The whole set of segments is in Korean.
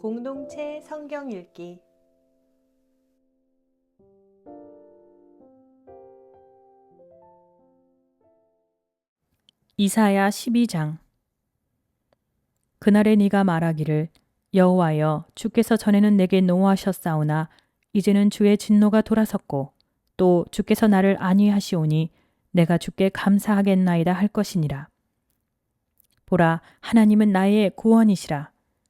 공동체 성경 읽기. 이사야 12장. 그날에 네가 말하기를 여호와여 주께서 전에는 내게 노하셨사오나 이제는 주의 진노가 돌아섰고 또 주께서 나를 안위하시오니 내가 주께 감사하겠나이다 할 것이니라. 보라 하나님은 나의 구원이시라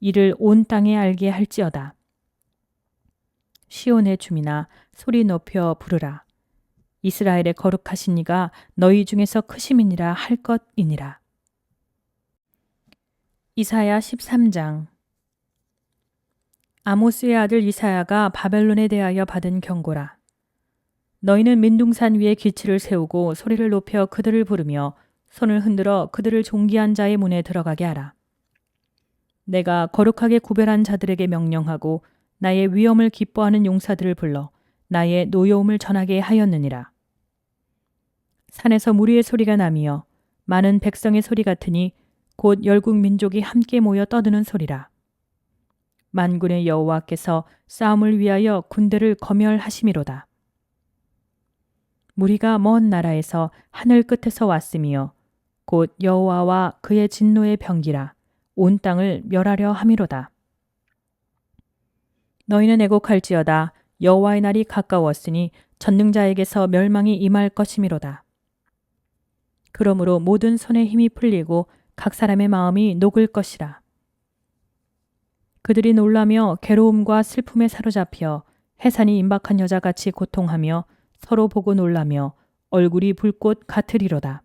이를 온 땅에 알게 할지어다. 시온의 주민아 소리 높여 부르라. 이스라엘의 거룩하신 이가 너희 중에서 크심이니라 할 것이니라. 이사야 13장 아모스의 아들 이사야가 바벨론에 대하여 받은 경고라. 너희는 민둥산 위에 기치를 세우고 소리를 높여 그들을 부르며 손을 흔들어 그들을 존귀한 자의 문에 들어가게 하라. 내가 거룩하게 구별한 자들에게 명령하고 나의 위엄을 기뻐하는 용사들을 불러 나의 노여움을 전하게 하였느니라. 산에서 무리의 소리가 나며 많은 백성의 소리 같으니 곧 열국 민족이 함께 모여 떠드는 소리라. 만군의 여호와께서 싸움을 위하여 군대를 거멸하심이로다. 무리가 먼 나라에서 하늘 끝에서 왔으며 곧 여호와와 그의 진노의 병기라 온 땅을 멸하려 함이로다. 너희는 애곡할지어다 여호와의 날이 가까웠으니 전능자에게서 멸망이 임할 것이미로다. 그러므로 모든 손에 힘이 풀리고 각 사람의 마음이 녹을 것이라. 그들이 놀라며 괴로움과 슬픔에 사로잡혀 해산이 임박한 여자같이 고통하며 서로 보고 놀라며 얼굴이 불꽃 같으리로다.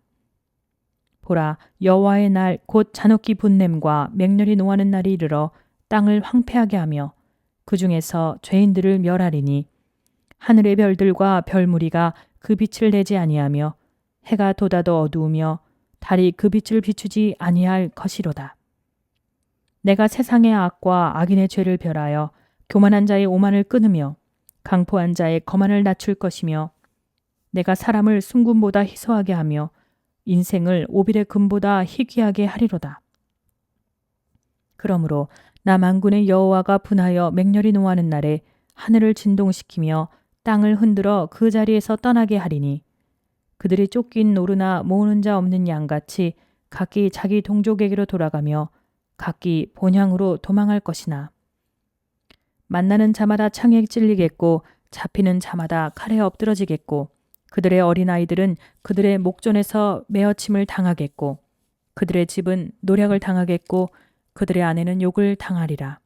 보라 여호와의 날 곧 잔혹기 분냄과 맹렬히 노하는 날이 이르러 땅을 황폐하게 하며 그 중에서 죄인들을 멸하리니 하늘의 별들과 별무리가 그 빛을 내지 아니하며 해가 돋아도 어두우며 달이 그 빛을 비추지 아니할 것이로다. 내가 세상의 악과 악인의 죄를 별하여 교만한 자의 오만을 끊으며 강포한 자의 거만을 낮출 것이며 내가 사람을 순금보다 희소하게 하며 인생을 오빌의 금보다 희귀하게 하리로다. 그러므로 나 만군의 여호와가 분하여 맹렬히 노하는 날에 하늘을 진동시키며 땅을 흔들어 그 자리에서 떠나게 하리니 그들이 쫓긴 노르나 모으는 자 없는 양같이 각기 자기 동족에게로 돌아가며 각기 본향으로 도망할 것이나 만나는 자마다 창에 찔리겠고 잡히는 자마다 칼에 엎드러지겠고 그들의 어린아이들은 그들의 목전에서 매어침을 당하겠고 그들의 집은 노력을 당하겠고 그들의 아내는 욕을 당하리라.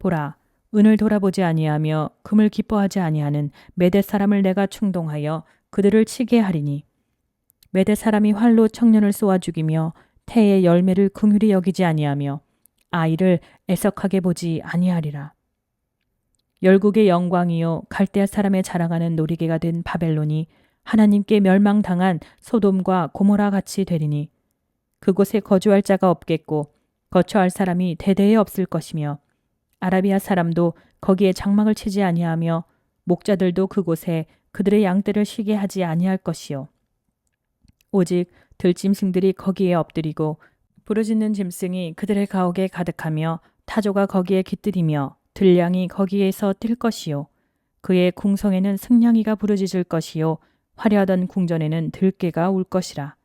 보라, 은을 돌아보지 아니하며 금을 기뻐하지 아니하는 메대 사람을 내가 충동하여 그들을 치게 하리니 메대 사람이 활로 청년을 쏘아 죽이며 태의 열매를 긍휼히 여기지 아니하며 아이를 애석하게 보지 아니하리라. 열국의 영광이요 갈대아 사람의 자랑하는 놀이개가 된 바벨론이 하나님께 멸망당한 소돔과 고모라 같이 되리니 그곳에 거주할 자가 없겠고 거처할 사람이 대대에 없을 것이며 아라비아 사람도 거기에 장막을 치지 아니하며 목자들도 그곳에 그들의 양떼를 쉬게 하지 아니할 것이요. 오직 들짐승들이 거기에 엎드리고 부르짖는 짐승이 그들의 가옥에 가득하며 타조가 거기에 깃들이며 들량이 거기에서 뛸 것이요. 그의 궁성에는 승냥이가 부르짖을 것이요. 화려하던 궁전에는 들깨가 울 것이라.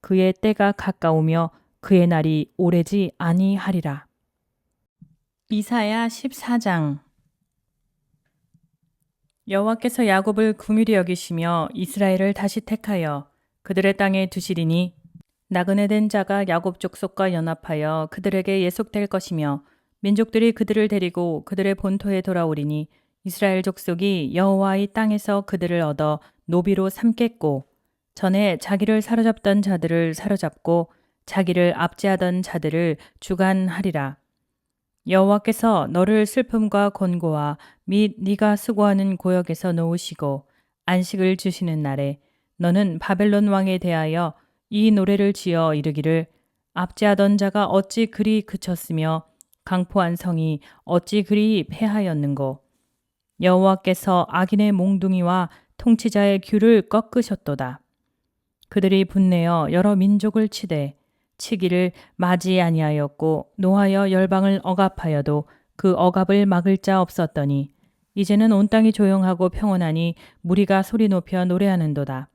그의 때가 가까우며 그의 날이 오래지 아니하리라. 이사야 14장. 여호와께서 야곱을 궁휼히 여기시며 이스라엘을 다시 택하여 그들의 땅에 두시리니 나그네 된 자가 야곱 족속과 연합하여 그들에게 예속될 것이며 민족들이 그들을 데리고 그들의 본토에 돌아오리니 이스라엘 족속이 여호와의 땅에서 그들을 얻어 노비로 삼겠고 전에 자기를 사로잡던 자들을 사로잡고 자기를 압제하던 자들을 주관하리라. 여호와께서 너를 슬픔과 곤고와 및 네가 수고하는 고역에서 놓으시고 안식을 주시는 날에 너는 바벨론 왕에 대하여 이 노래를 지어 이르기를 압제하던 자가 어찌 그리 그쳤으며 강포한 성이 어찌 그리 패하였는고 여호와께서 악인의 몽둥이와 통치자의 귀를 꺾으셨도다. 그들이 분내어 여러 민족을 치되 치기를 맞이 아니하였고 노하여 열방을 억압하여도 그 억압을 막을 자 없었더니 이제는 온 땅이 조용하고 평온하니 무리가 소리 높여 노래하는도다.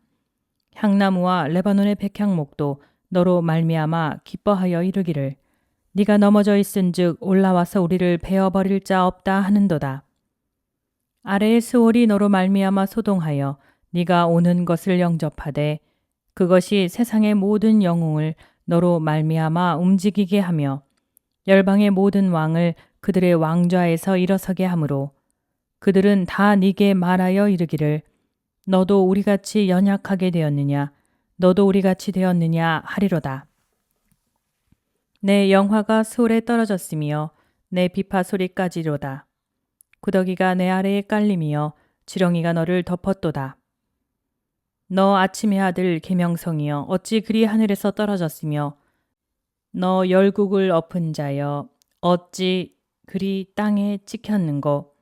향나무와 레바논의 백향목도 너로 말미암아 기뻐하여 이르기를 네가 넘어져 있은즉 올라와서 우리를 베어 버릴 자 없다 하는도다. 아래의 스월이 너로 말미암아 소동하여 네가 오는 것을 영접하되 그것이 세상의 모든 영웅을 너로 말미암아 움직이게 하며 열방의 모든 왕을 그들의 왕좌에서 일어서게 하므로 그들은 다 네게 말하여 이르기를 너도 우리같이 연약하게 되었느냐 너도 우리같이 되었느냐 하리로다. 내 영화가 수월에 떨어졌으며 내 비파 소리까지로다. 구더기가 내 아래에 깔림이여 지렁이가 너를 덮었도다. 너 아침의 아들 계명성이여 어찌 그리 하늘에서 떨어졌으며 너 열국을 엎은 자여 어찌 그리 땅에 찍혔는고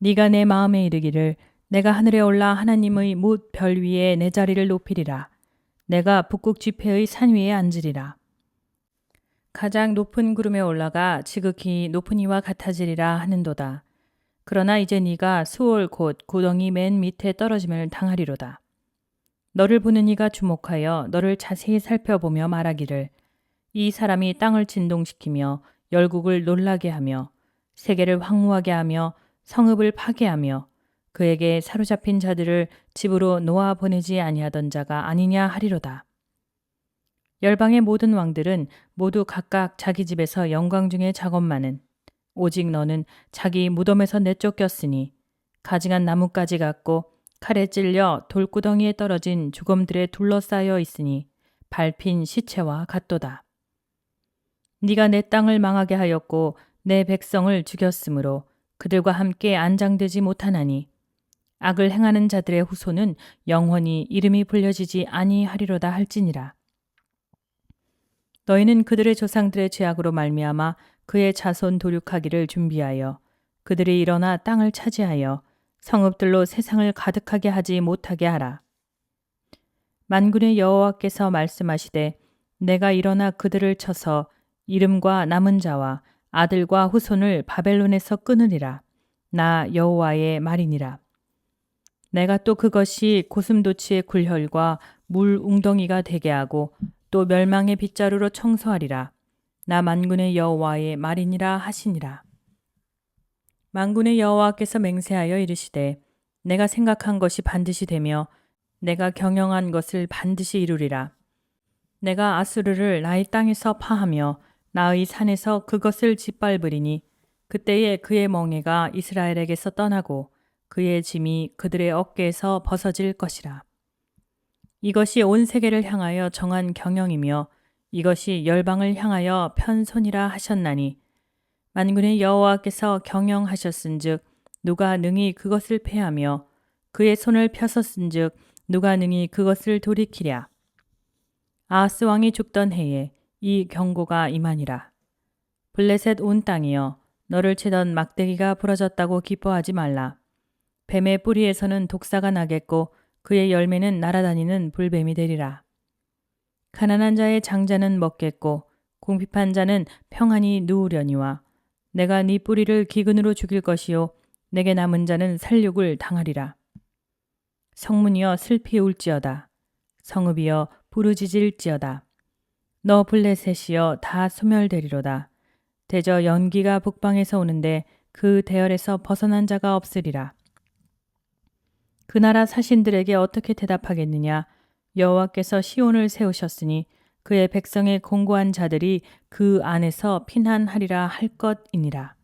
네가 내 마음에 이르기를 내가 하늘에 올라 하나님의 못 별 위에 내 자리를 높이리라 내가 북극 지폐의 산 위에 앉으리라 가장 높은 구름에 올라가 지극히 높은 이와 같아지리라 하는도다. 그러나 이제 네가 수월 곧 구덩이 맨 밑에 떨어짐을 당하리로다. 너를 보는 이가 주목하여 너를 자세히 살펴보며 말하기를. 이 사람이 땅을 진동시키며 열국을 놀라게 하며 세계를 황무하게 하며 성읍을 파괴하며 그에게 사로잡힌 자들을 집으로 놓아 보내지 아니하던 자가 아니냐 하리로다. 열방의 모든 왕들은 모두 각각 자기 집에서 영광 중에 작업만은 오직 너는 자기 무덤에서 내쫓겼으니 가증한 나뭇가지 같고 칼에 찔려 돌구덩이에 떨어진 죽음들에 둘러싸여 있으니 밟힌 시체와 같도다. 네가 내 땅을 망하게 하였고 내 백성을 죽였으므로 그들과 함께 안장되지 못하나니 악을 행하는 자들의 후손은 영원히 이름이 불려지지 아니하리로다 할지니라. 너희는 그들의 조상들의 죄악으로 말미암아 그의 자손 도륙하기를 준비하여 그들이 일어나 땅을 차지하여 성읍들로 세상을 가득하게 하지 못하게 하라. 만군의 여호와께서 말씀하시되 내가 일어나 그들을 쳐서 이름과 남은 자와 아들과 후손을 바벨론에서 끊으리라. 나 여호와의 말이니라. 내가 또 그것이 고슴도치의 굴혈과 물 웅덩이가 되게 하고 또 멸망의 빗자루로 청소하리라. 나 만군의 여호와의 말이니라 하시니라. 만군의 여호와께서 맹세하여 이르시되 내가 생각한 것이 반드시 되며 내가 경영한 것을 반드시 이루리라. 내가 아수르를 나의 땅에서 파하며 나의 산에서 그것을 짓밟으리니 그때에 그의 멍에가 이스라엘에게서 떠나고 그의 짐이 그들의 어깨에서 벗어질 것이라. 이것이 온 세계를 향하여 정한 경영이며 이것이 열방을 향하여 편손이라 하셨나니 만군의 여호와께서 경영하셨은즉 누가 능히 그것을 패하며 그의 손을 펴섰은즉 누가 능히 그것을 돌이키랴. 아하스 왕이 죽던 해에 이 경고가 이만이라. 블레셋 온 땅이여 너를 치던 막대기가 부러졌다고 기뻐하지 말라. 뱀의 뿌리에서는 독사가 나겠고 그의 열매는 날아다니는 불뱀이 되리라. 가난한 자의 장자는 먹겠고 궁핍한 자는 평안히 누우려니와 내가 네 뿌리를 기근으로 죽일 것이요 내게 남은 자는 살육을 당하리라. 성문이여 슬피 울지어다. 성읍이여 부르짖을지어다. 너 블레셋이여 다 소멸되리로다. 대저 연기가 북방에서 오는데 그 대열에서 벗어난 자가 없으리라. 그 나라 사신들에게 어떻게 대답하겠느냐? 여호와께서 시온을 세우셨으니 그의 백성의 공고한 자들이 그 안에서 피난하리라 할 것이니라.